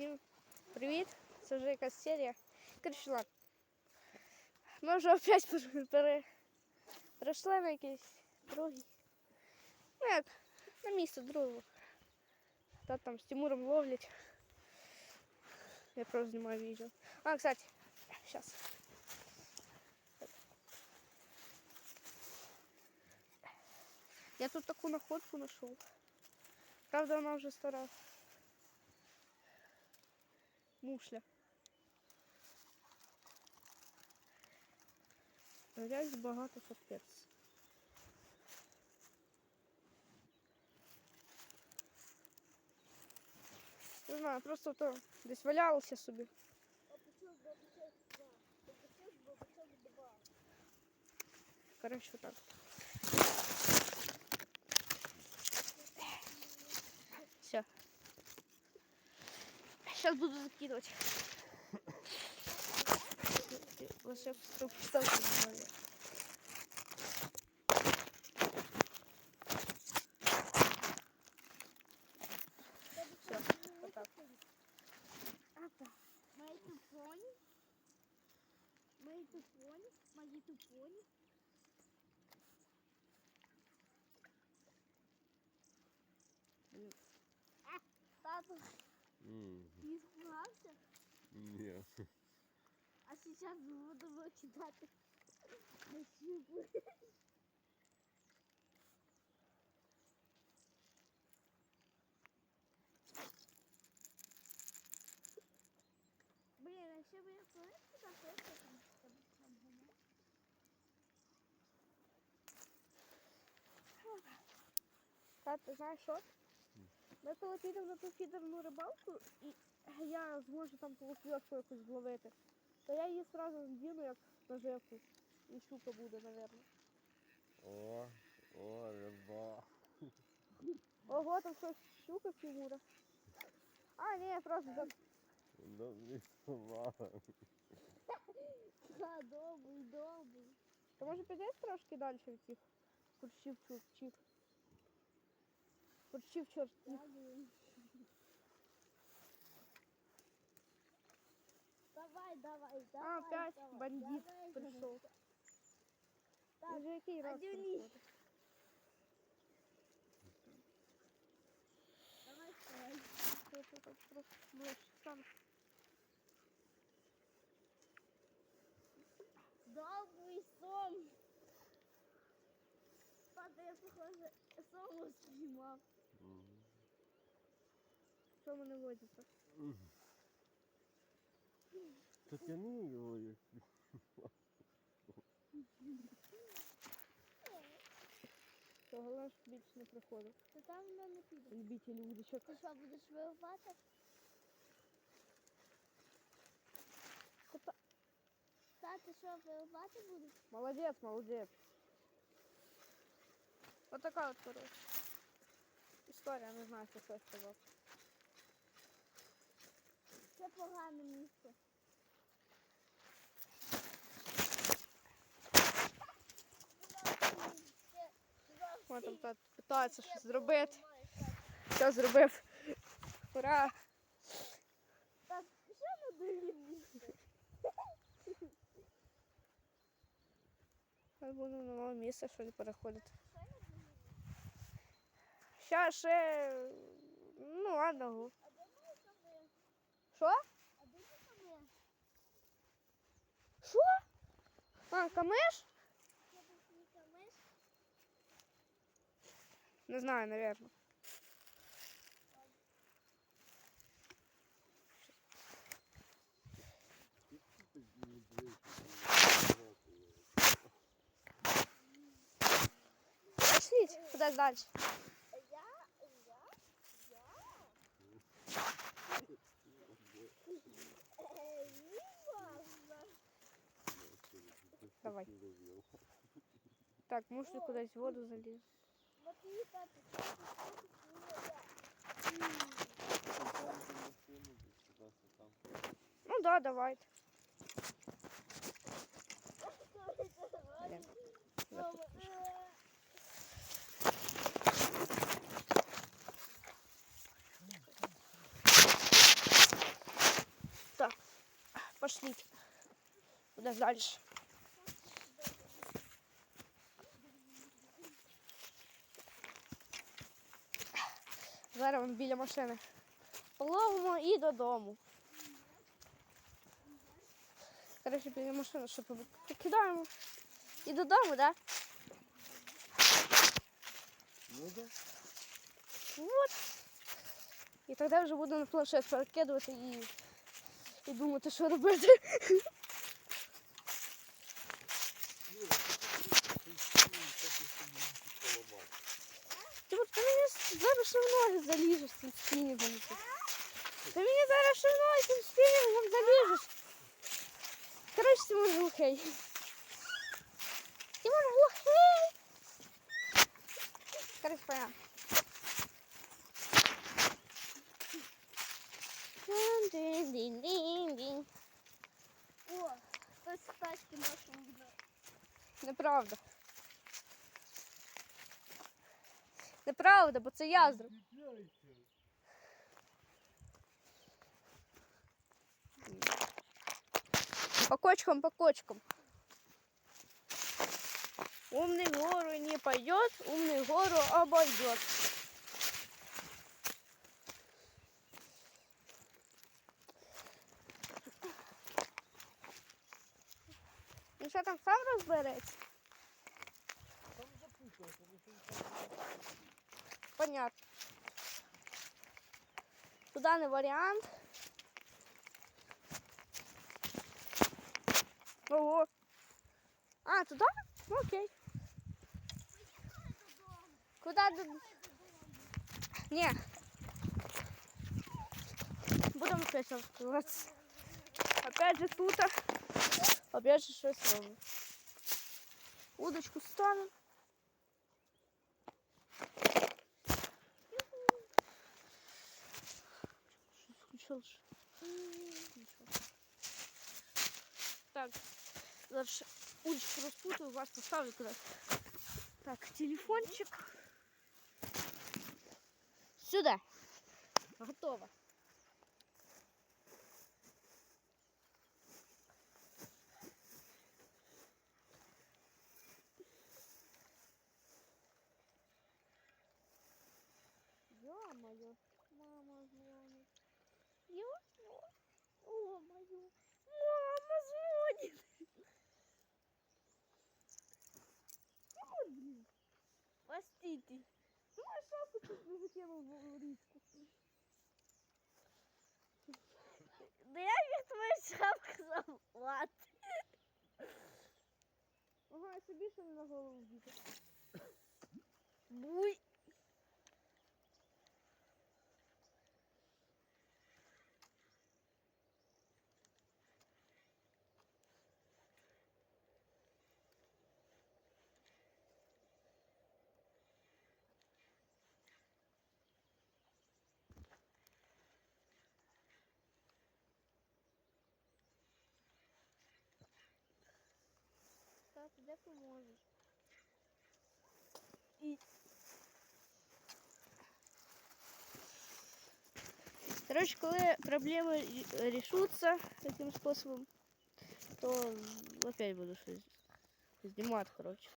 Всім привіт! Це вже якась серія. Коротше, ладно. Ми вже опять пере- пере... перейшли на якийсь другий. Ну як, на місце другого. Та там з Тимуром ловлять. Я просто знімаю відео. А, кстати, сейчас. Я тут таку находку нашел. Правда, вона вже стара. Мушля. Грязь багато капець. Не знаю, просто то десь валялося собі. Короче, так. Все. Сейчас буду закидывать. Лише щоб ставки не голові. Все, вот так. Мои тупони. Мои тупони. Мои тупони. А, Папа, М, Не испугался? Ні. А сейчас буду на щупу. Блин, а еще бы я знаешь, куда просто там, гонять? Та, ти знаєш що? Ми коли підемо на ту фідерну рибалку, і я зможу там полукльошку якусь зловити, то я її одразу надіну як наживку. І щука буде, напевно. О, о, риба. Ого, там щось щука Тимура. А, ні, просто за... Добрі слова. Да, добрый, добрый. То може підеш трошки далі від цих курчів чурчів. Курчів чортів. Добрый. Давай, давай, давай. А, опять давай, бандит давай, прийшов. Так, Вже який раз Адюні. приходить? Давай, давай. Я тут так просто ближче стану. Добрый сон. Папа, я похоже, сон снимал. М. В чому не водиться? Та тяни його як. То головне, щоб більше не приходив. Ти там воно не піде. Любителі удочок. Ти що, будеш виривати? Кота. Та, ти що, виривати будеш? Молодець, молодець. От така от, коротше. Історія, не знаю, що щось сказав. Це погане місце. Вона там та- питається щось зробити. Що зробив? Ура! Так, що ми були місце? Хай буду на нове місце, що ли, переходити. Ща ще. Ну ладно. гу. А де моя камера? Що? А де моя камера? Що? А, камиш? Це був мій камеш. Не знаю, напевно. Пошліть, кудись далі. Давай. Так, мушлю кудись в воду заліз. Смотри, папа, что Ну да, давайте. Блін. Мама, е, Пошліть. Зараз вон біля машини. Половимо і додому. Коротше, біля машини, що покидаємо. І додому, так? Ну да. Вот. І тоді вже буду на планшет перекидувати і, і думати, що робити. Ти от ти мені зараз ще в ноги заліжеш цим спінінгом. Ти мені зараз ще в ноги цим спінінгом заліжеш. Коротше, Тимон глухий. Тимон глухий. Коротше, понятно. Дин-дин-дин-дин. О, хтось з тачки нашому вбив. Неправда. Неправда, бо це я зробив. По кочкам, по. Умный гору не пойдет, умный гору обойдет. Ну що там сам розбереться? Понятно. Туда не варіант. Ого. А, туда? Ну, окей. Куда до... Не. Будем опять открываться. Опять же тут. Опять же щось робимо. Удочку ставим. Ничего. Так, дальше удочку распутаю, вас поставлю куда Так, телефончик. Сюда. Готово. не закинул в річку. Да я від твою шапку заплат. Ага, я собі ще не на голову вдіти. Буй. Так, де поможеш? І... Короче, коли проблеми рі- рішуться таким способом, то опять буду щось знімати, короче.